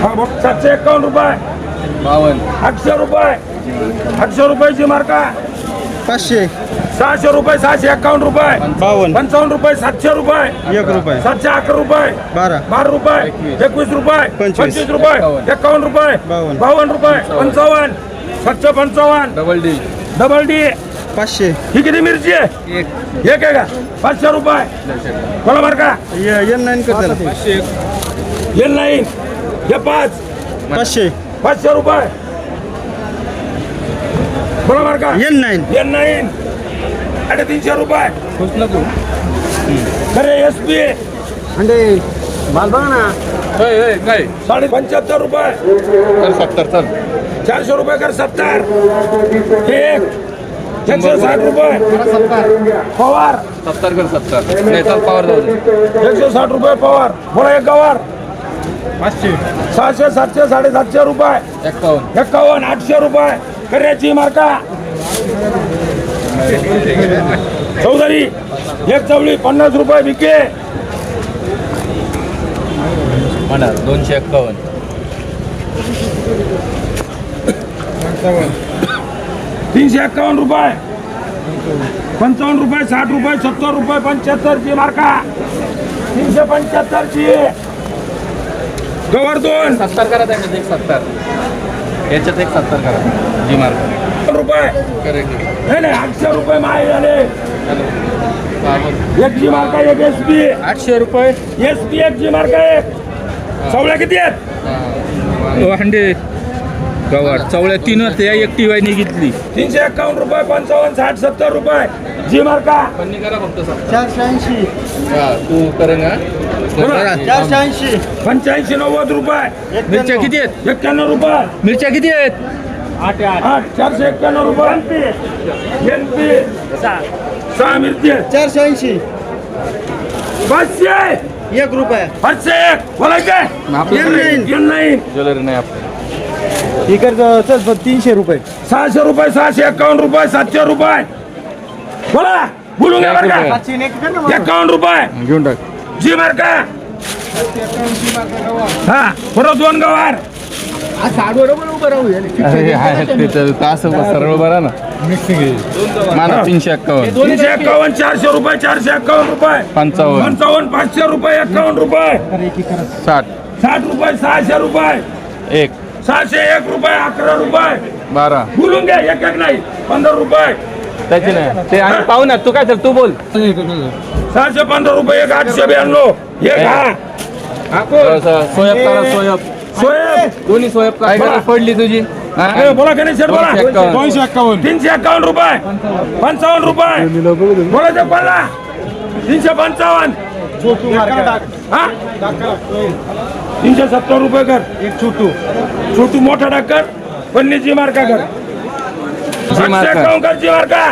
हा सातशे एकावन्न रुपये. बावन्न. आठशे रुपये. आठशे रुपयाची मार्का पाचशे. सहाशे रुपये सहाशे एकावन्न रुपये. बावन्न. पंचावन्न रुपये सातशे रुपये. एक रुपये. सातशे अकरा रुपये. बारा. बारा रुपये. एकवीस. रुपये. पंचवीस. रुपये. एकावन्न. रुपये. बावन्न. रुपये. पंचावन्न. सातशे पंचावन्न. Double D. Double D. पाचशे. ही किती मिरची आहे? एक. एक आहे का? पाचशे रुपये. कोणा मार्का एन नाईन एक. हे नाही हे पाच पाचशे पाचशे रुपये कोणा मार्का एन नाईन हे नाही साडेतीनशे रुपये खुश नको खरे एस पी अंडे माल बघा ना काय साडे पंच्याहत्तर रुपये तर सत्तर चल चारशे रुपये कर सत्तर एक एकशे साठ रुपये पवार सत्तर कर सत्तर नाही चल पावर जाऊ दे एकशे साठ रुपये पवार बोला एक गवार पाचशे. सहाशे सातशे साडेसातशे रुपये. एक्कावन्न एक्कावन्न आठशे रुपये. कर्याची मार्का. चौधरी एक चवळी पन्नास रुपये विके. म्हणा दोनशे एक्कावन्न तीनशे एक्कावन्न रुपये. पंचावन्न रुपये साठ रुपये सत्तर रुपये पंच्याहत्तरची मार्का. तीनशे पंच्याहत्तरची. गवर दोन सत्तर करा त्याच्यात एक सत्तर. याच्यात एक सत्तर करा. जी मार्क रुपये. नाही नाही आठशे रुपये माहे झाले. एक जी मार्का एक एस पी आठशे रुपये. एस पी एक जी मार्का एक? चवळ्या किती आहेत? हंडे गवाड चवळ्या तीन होत्या एक टी वाय घेतली. तीनशे एक्कावन्न रुपये पंचावन्न साठ सत्तर रुपये. जी मार्का करा फक्त चारशे ऐंशी. तू करेंगा चारशे ऐंशी. पंच्याऐंशी नव्वद रुपये. मिरच्या किती आहेत? एक्क्याण्णव रुपये. मिरच्या किती आहेत? आठ आठ. चारशे एक्क्याण्णव रुपये. N P. सहा. मिरची चारशे ऐंशी. पाचशे. एक रुपये. पाचशे एक. बोलायचे? नाही ज्वेलरी. नाही आपलं. ठीक आहे चल तीनशे रुपये. सहाशे रुपये सहाशे एक्कावन्न रुपये सातशे रुपये. बोला. बोलून घ्या बरं का. पाचशे एक कर ना एक्कावन्न रुपये. घेऊन टाक. जी मार्का हा परत दोन गवार. अरे हाय ते तर असं सरळ बरा ना. माना तीनशे एक्कावन्न. तीनशे एक्कावन्न चारशे रुपये चारशे एक्कावन्न रुपये. पंचावन्न. पंचावन्न पाचशे रुपये एक्कावन्न रुपये. साठ. साठ रुपये सहाशे रुपये. एक. सहाशे एक रुपये अकरा रुपये. बारा. बोलून घ्या एक एक नाही पंधरा रुपये. त्याची नाही. ते आम्ही पाहू ना तू काय चल तू बोल. सहाशे पंधरा रुपये एक आठशे ब्याण्णव. एक हा सोयब करा सोयब सोयब दोन्ही सोयब काय करा पडली तुझी. बोला गणेश सर बोला. दोनशे एक्कावन्न. तीनशे एक्कावन्न रुपये. पंचावन्न रुपये. बोलायचं पडला. तीनशे पंचावन्न. छोटू हा? तीनशे सत्तर रुपये कर. एक छोटू. छोटू मोठा मार्का कर. जी सातशे मार्का. कर? जी मार्का